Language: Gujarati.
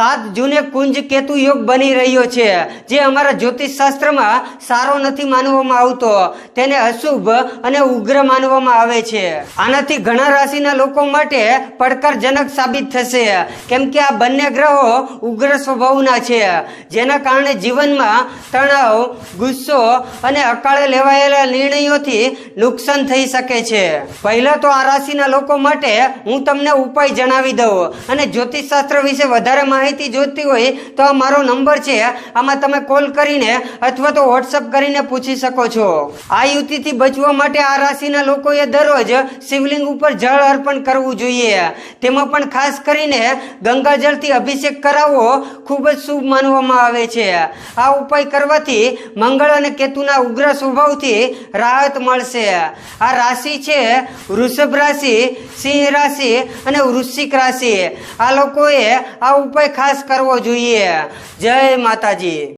સાત જૂને કુંજ કેતુ યોગ બની રહ્યો છે, જે અમારા જ્યોતિષ શાસ્ત્રમાં સારો નથી માનવામાં આવતો. તેને અશુભ અને ઉગ્ર માનવામાં આવે છે. આનાથી ઘણા રાશિના લોકો માટે પડકારજનક સાબિત થશે. કેમ કે આ બંને ગ્રહો ઉગ્ર સ્વભાવના છે, જેના કારણે જીવનમાં તણાવ, ગુસ્સો અને અકાળે લેવાયેલા નિર્ણયોથી નુકસાન થઈ શકે છે. પહેલા તો આ રાશિના લોકો માટે હું તમને ઉપાય જણાવી દઉં અને જ્યોતિષશાસ્ત્ર વિશે વધારે માહિતી જોઈતી હોય તો આ મારો નંબર છે. આમાં તમે કોલ કરીને અથવા તો વોટ્સઅપ કરીને પૂછી શકો છો. આ યુતિથી બચવા માટે આ રાશિના લોકોએ દરરોજ શિવલિંગ ઉપર જળ અર્પણ કરવું જોઈએ. તેમાં પણ ખાસ કરીને ગંગાજળથી અભિષેક કરાવવો ખૂબ જ શુભ માનવામાં આવે છે. આ ઉપાય કરવાથી મંગળ અને કેતુના ઉગ્ર સ્વભાવથી રાહત મળશે. આ રાશિ છે વૃષભ રાશિ, સિંહ રાશિ અને વૃશ્ચિક રાશિ. આ લોકોએ આ ઉપાય ખાસ કરવો જોઈએ. જય માતાજી.